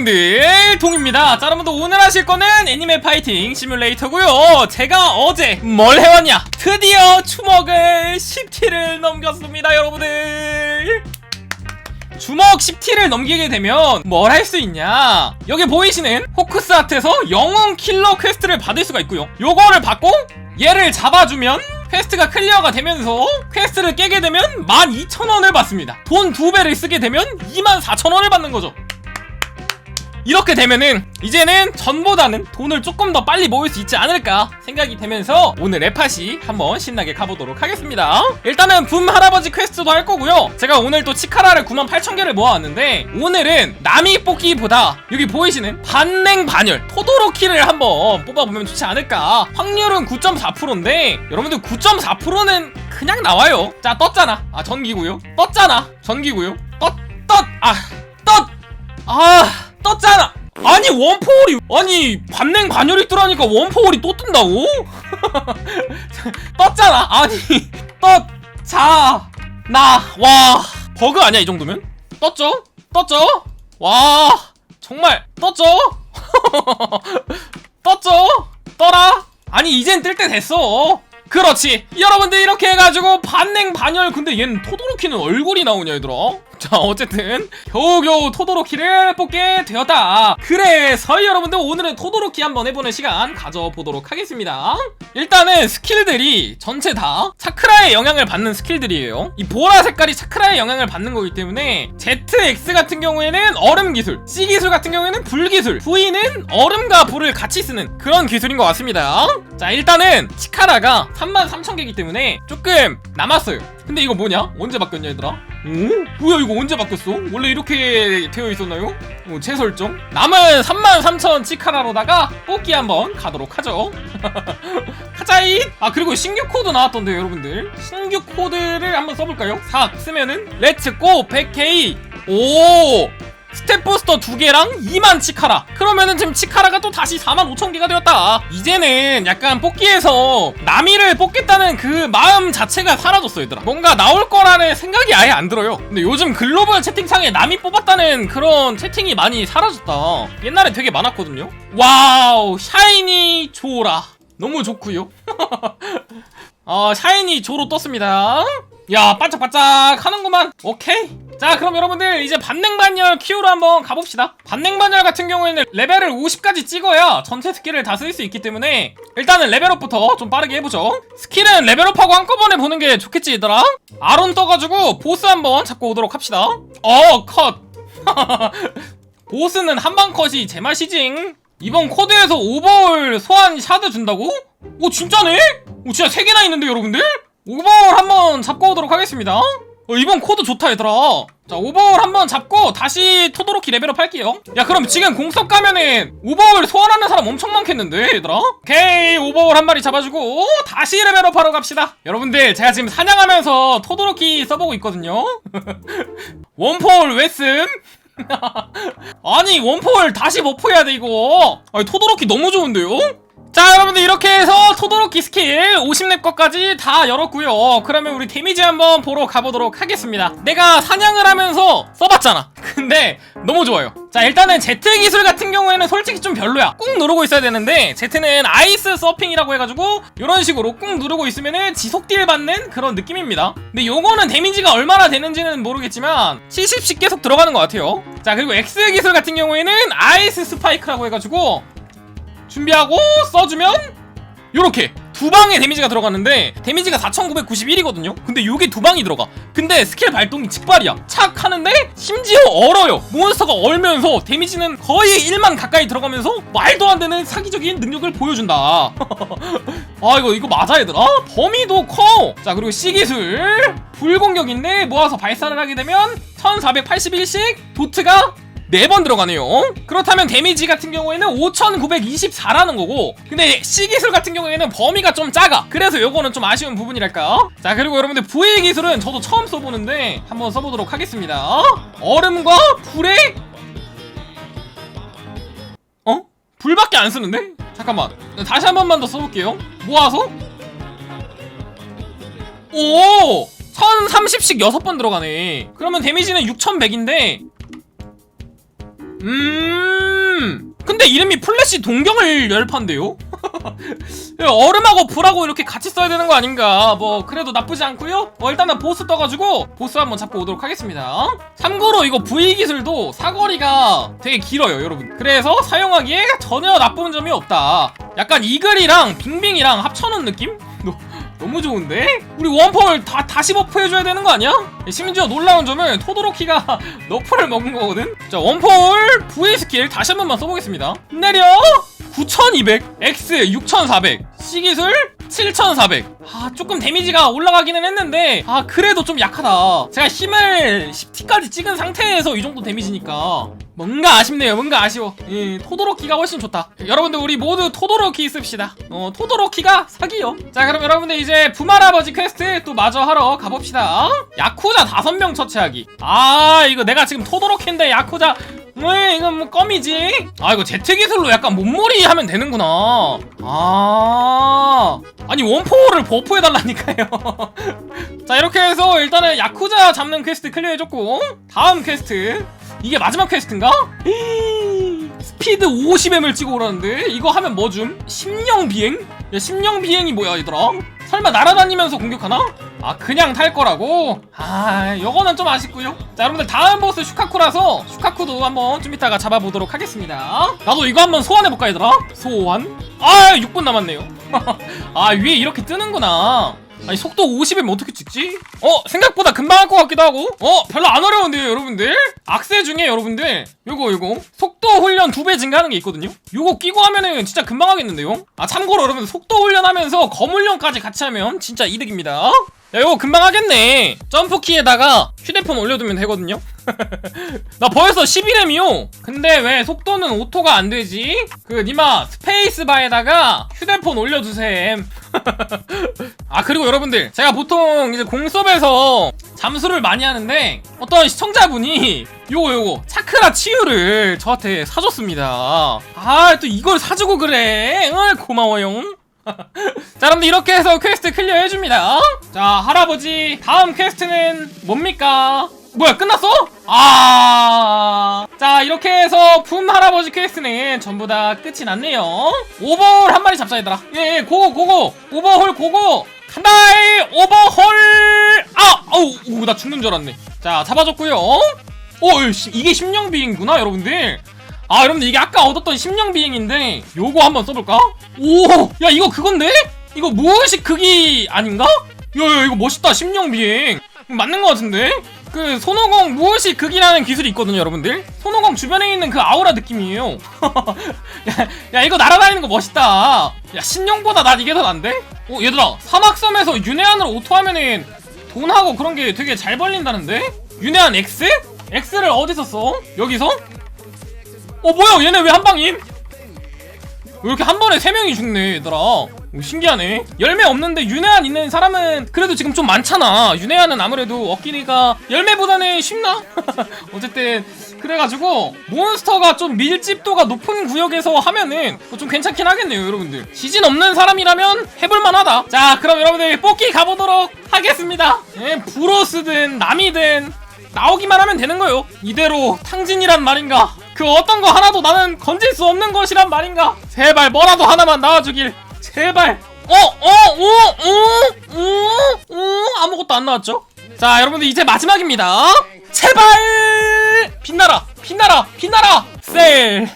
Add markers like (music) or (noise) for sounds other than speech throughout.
여러분들 동입니다. 자 여러분들 오늘 하실 거는 애니메 파이팅 시뮬레이터고요. 제가 어제 뭘 해왔냐? 드디어 추먹을 10티를 넘겼습니다 여러분들. 주먹 10티를 넘기게 되면 뭘 할 수 있냐? 여기 보이시는 호크스 아트에서 영웅 킬러 퀘스트를 받을 수가 있고요. 요거를 받고 얘를 잡아주면 퀘스트가 클리어가 되면서 퀘스트를 깨게 되면 12,000원을 받습니다. 돈 두 배를 쓰게 되면 24,000원을 받는 거죠 이렇게 되면은 이제는 전보다는 돈을 조금 더 빨리 모을 수 있지 않을까 생각이 되면서 오늘 에팟이 한번 신나게 가보도록 하겠습니다. 일단은 붐 할아버지 퀘스트도 할 거고요. 제가 오늘 또 치카라를 98,000개를 모아왔는데 오늘은 남이 뽑기보다 여기 보이시는 반냉 반열 토도로키를 한번 뽑아보면 좋지 않을까? 확률은 9.4%인데 여러분들 9.4%는 그냥 나와요. 자 떴잖아. 아 전기고요. 떴잖아. 전기고요. 떴 떴 아 떴아 떴잖아 아니 원포홀이 아니 반냉 반열이 뜨라니까 원포홀이 또 뜬다고? (laughs) 떴잖아 아니 떴자나와 버그 아니야 이 정도면? 떴죠? 떴죠? 와 정말 떴죠? (laughs) 떴죠? 떠라? 아니 이젠 뜰 때 됐어 그렇지 여러분들 이렇게 해가지고 반냉 반열 근데 얘는 토도로키는 얼굴이 나오냐 얘들아 자 어쨌든 겨우겨우 토도로키를 뽑게 되었다. 그래서 여러분들 오늘은 토도로키 한번 해보는 시간 가져보도록 하겠습니다. 일단은 스킬들이 전체 다 차크라의 영향을 받는 스킬들이에요. 이 보라 색깔이 차크라의 영향을 받는 거기 때문에 ZX 같은 경우에는 얼음 기술 C 기술 같은 경우에는 불 기술 V는 얼음과 불을 같이 쓰는 그런 기술인 것 같습니다 자 일단은 치카라가 33,000개이기 때문에 조금 남았어요 근데 이거 뭐냐? 언제 바뀌었냐 얘들아? 오? 뭐야 이거 언제 바뀌었어? 원래 이렇게 되어 있었나요? 어, 재설정 남은 33,000 치카라로다가 뽑기 한번 가도록 하죠 (laughs) 가자이 아 그리고 신규 코드 나왔던데요 여러분들 신규 코드를 한번 써볼까요? 4 쓰면은 렛츠고 100K 오 스텝 부스터 두 개랑 2만 치카라. 그러면은 지금 치카라가 또 다시 4만 5천 개가 되었다. 이제는 약간 뽑기에서 남이를 뽑겠다는 그 마음 자체가 사라졌어 얘들아. 뭔가 나올 거라는 생각이 아예 안 들어요. 근데 요즘 글로벌 채팅창에 남이 뽑았다는 그런 채팅이 많이 사라졌다. 옛날에 되게 많았거든요. 와우 샤이니 조라. 너무 좋구요. (laughs) 어 샤이니 조로 떴습니다. 야 반짝반짝 하는구만. 오케이 자 그럼 여러분들 이제 반냉반열 키우로 한번 가봅시다. 반냉반열 같은 경우에는 레벨을 50까지 찍어야 전체 스킬을 다 쓸 수 있기 때문에 일단은 레벨업부터 좀 빠르게 해보죠. 스킬은 레벨업하고 한꺼번에 보는 게 좋겠지 얘들아? 아론 떠가지고 보스 한번 잡고 오도록 합시다. 어컷. (laughs) 보스는 한방 컷이 제맛이징. 이번 코드에서 오버올 소환 샤드 준다고? 오 진짜네? 오 진짜 3개나 있는데 여러분들? 오버올 한번 잡고 오도록 하겠습니다 어, 이번 코드 좋다 얘들아. 자 오버올 한번 잡고 다시 토도로키 레벨업 할게요. 야 그럼 지금 공석 가면은 오버올 소환하는 사람 엄청 많겠는데 얘들아? 오케이 오버올 한 마리 잡아주고 다시 레벨업 하러 갑시다. 여러분들 제가 지금 사냥하면서 토도로키 써보고 있거든요. (laughs) 원폴 웨슨 (laughs) 아니 원폴 다시 버프해야 돼 이거. 아니 토도로키 너무 좋은데요? 자 여러분들 이렇게 해서 토도로키 스킬 50렙 것까지 다 열었고요. 그러면 우리 데미지 한번 보러 가보도록 하겠습니다. 내가 사냥을 하면서 써봤잖아. (laughs) 근데 너무 좋아요. 자 일단은 Z 기술 같은 경우에는 솔직히 좀 별로야. 꾹 누르고 있어야 되는데 Z는 아이스 서핑이라고 해가지고 이런 식으로 꾹 누르고 있으면은 지속 딜 받는 그런 느낌입니다. 근데 요거는 데미지가 얼마나 되는지는 모르겠지만 70씩 계속 들어가는 것 같아요. 자 그리고 X 기술 같은 경우에는 아이스 스파이크라고 해가지고 준비하고 써주면 요렇게 두 방의 데미지가 들어가는데 데미지가 4991이거든요? 근데 요게 두 방이 들어가. 근데 스킬 발동이 직발이야. 착 하는데 심지어 얼어요. 몬스터가 얼면서 데미지는 거의 1만 가까이 들어가면서 말도 안 되는 사기적인 능력을 보여준다. (laughs) 아 이거 이거 맞아 얘들아? 범위도 커자 그리고 C기술. 불공격인데 모아서 발사를 하게 되면 1481씩 도트가 4번 들어가네요. 그렇다면 데미지 같은 경우에는 5924라는 거고 근데 C기술 같은 경우에는 범위가 좀 작아. 그래서 요거는 좀 아쉬운 부분이랄까? 자 그리고 여러분들 V 기술은 저도 처음 써보는데 한번 써보도록 하겠습니다. 얼음과 불의 어? 불밖에 안 쓰는데? 잠깐만. 다시 한 번만 더 써볼게요. 모아서? 오! 1030씩 6번 들어가네. 그러면 데미지는 6100인데 음. 근데 이름이 플래시 동경을 열판데요? (laughs) 얼음하고 불하고 이렇게 같이 써야 되는 거 아닌가? 뭐 그래도 나쁘지 않고요. 뭐 일단은 보스 떠가지고 보스 한번 잡고 오도록 하겠습니다. 참고로 이거 V 기술도 사거리가 되게 길어요 여러분. 그래서 사용하기에 전혀 나쁜 점이 없다. 약간 이글이랑 빙빙이랑 합쳐놓은 느낌? 너, 너무 좋은데? 우리 원펄 다, 다시 버프해줘야 되는 거 아니야? 심지어 놀라운 점은 토도로키가 (laughs) 너프를 먹은 거거든? 자 원펄 V 스킬 다시 한 번만 써보겠습니다 내려 9200 X 6400 C 기술 7400 아 조금 데미지가 올라가기는 했는데 아 그래도 좀 약하다 제가 힘을 10T까지 찍은 상태에서 이 정도 데미지니까 뭔가 아쉽네요. 뭔가 아쉬워. 예, 토도로키가 훨씬 좋다. 여러분들 우리 모두 토도로키 씁시다. 어 토도로키가 사기요. 자 그럼 여러분들 이제 부말아버지 퀘스트 또 마저 하러 가봅시다. 야쿠자 5명 처치하기. 아 이거 내가 지금 토도로키인데 야쿠자 왜 이건 뭐 껌이지? 아 이거 제트 기술로 약간 몸머리 하면 되는구나. 아. 아니 원포를 버프해달라니까요. (laughs) 자 이렇게 해서 일단은 야쿠자 잡는 퀘스트 클리어해줬고 다음 퀘스트 이게 마지막 퀘스트인가? 스피드 50M을 찍어 오라는데 이거 하면 뭐 줌? 심령 비행? 야 심령 비행이 뭐야 얘들아? 설마 날아다니면서 공격하나? 아 그냥 탈 거라고? 아 요거는 좀 아쉽고요 자 여러분들 다음 보스 슈카쿠라서 슈카쿠도 한번 좀 이따가 잡아보도록 하겠습니다 나도 이거 한번 소환해볼까 얘들아? 소환? 아 6분 남았네요 (laughs) 아 위에 이렇게 뜨는구나 아니 속도 50이면 어떻게 찍지? 어 생각보다 금방 할 것 같기도 하고. 어 별로 안 어려운데요 여러분들? 악세 중에 여러분들. 요거 요거. 속도 훈련 두 배 증가하는 게 있거든요? 요거 끼고 하면은 진짜 금방 하겠는데요? 아 참고로 여러분들 속도 훈련하면서 검훈련까지 같이 하면 진짜 이득입니다. 야 이거 금방 하겠네. 점프키에다가 휴대폰 올려두면 되거든요 (laughs) 나 벌써 11M이요. 근데 왜 속도는 오토가 안 되지? 그 니마 스페이스바에다가 휴대폰 올려주셈. (laughs) 아 그리고 여러분들 제가 보통 이제 공섭에서 잠수를 많이 하는데 어떤 시청자분이 요거 요거 차크라 치유를 저한테 사줬습니다. 아 또 이걸 사주고 그래? 어, 고마워요. (laughs) 자 여러분들 이렇게 해서 퀘스트 클리어 해줍니다. 자 할아버지 다음 퀘스트는 뭡니까? 뭐야 끝났어? 아... 자 이렇게 해서 품 할아버지 퀘스트는 전부 다 끝이 났네요 오버홀 한 마리 잡자 얘들아 예 예 고고 고고 오버홀 고고 간다이 오버홀 아! 오, 나 죽는 줄 알았네 자 잡아줬고요 오 씨, 이게 심령비인구나 여러분들 아 여러분들 이게 아까 얻었던 심령 비행인데 요거 한번 써볼까? 오! 야 이거 그건데? 이거 무의식 극이 아닌가? 야야 이거 멋있다 심령 비행 맞는 것 같은데? 그 손오공 무의식 극이라는 기술이 있거든요 여러분들 손오공 주변에 있는 그 아우라 느낌이에요 (laughs) 야, 야 이거 날아다니는 거 멋있다 야 신용보다 난 이게 더 난데? 어 얘들아 사막섬에서 윤회한으로 오토하면은 돈하고 그런 게 되게 잘 벌린다는데? 윤회한 X? X를 어디서 써? 여기서? 어 뭐야 얘네 왜 한 방임? 왜 이렇게 한 번에 세 명이 죽네 얘들아 오, 신기하네 열매 없는데 윤회한 있는 사람은 그래도 지금 좀 많잖아 윤회한은 아무래도 얻기니까 열매보다는 쉽나? (laughs) 어쨌든 그래가지고 몬스터가 좀 밀집도가 높은 구역에서 하면은 좀 괜찮긴 하겠네요 여러분들 지진 없는 사람이라면 해볼만하다 자 그럼 여러분들 뽑기 가보도록 하겠습니다 예, 브로스든 남이든 나오기만 하면 되는 거요. 이대로 탕진이란 말인가? 그 어떤 거 하나도 나는 건질 수 없는 것이란 말인가? 제발 뭐라도 하나만 나와주길. 제발. 어, 어, 오, 오, 오, 오, 아무것도 안 나왔죠? 자, 여러분들 이제 마지막입니다. 제발! 빛나라, 빛나라, 빛나라! 셀.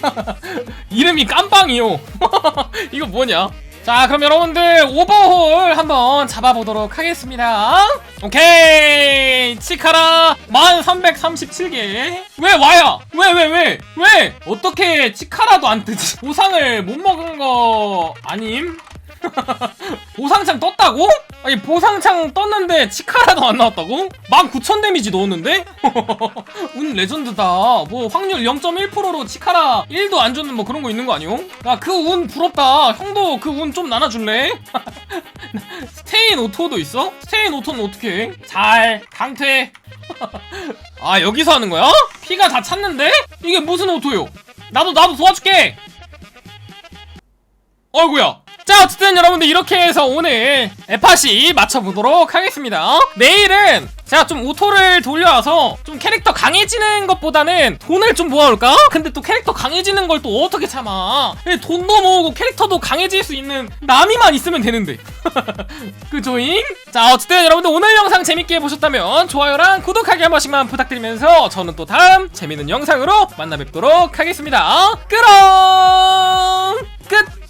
(laughs) 이름이 깜빵이요. (laughs) 이거 뭐냐? 자 그럼 여러분들 오버홀 한번 잡아보도록 하겠습니다 오케이 치카라 1337개 왜 와야 왜 왜 왜 왜, 어떻게 치카라도 안 뜨지 보상을 못 먹은 거 아님? (laughs) 보상창 떴다고? 아니 보상창 떴는데 치카라도 안 나왔다고? 19,000 데미지 넣었는데? (laughs) 운 레전드다 뭐 확률 0.1%로 치카라 1도 안 주는 뭐 그런 거 있는 거 아니오? 야그 운 부럽다 형도 그 운 좀 나눠줄래? (laughs) 스테인 오토도 있어? 스테인 오토는 어떻게 해? 잘 강퇴 (laughs) 아 여기서 하는 거야? 피가 다 찼는데? 이게 무슨 오토요? 나도 나도 도와줄게 어이구야 자 어쨌든 여러분들 이렇게 해서 오늘 에파시 맞춰보도록 하겠습니다 내일은 제가 좀 오토를 돌려와서 좀 캐릭터 강해지는 것보다는 돈을 좀 모아올까? 근데 또 캐릭터 강해지는 걸 또 어떻게 참아 돈도 모으고 캐릭터도 강해질 수 있는 남이만 있으면 되는데 (laughs) 그조잉? 자 어쨌든 여러분들 오늘 영상 재밌게 보셨다면 좋아요랑 구독하기 한 번씩만 부탁드리면서 저는 또 다음 재밌는 영상으로 만나 뵙도록 하겠습니다 그럼 끝!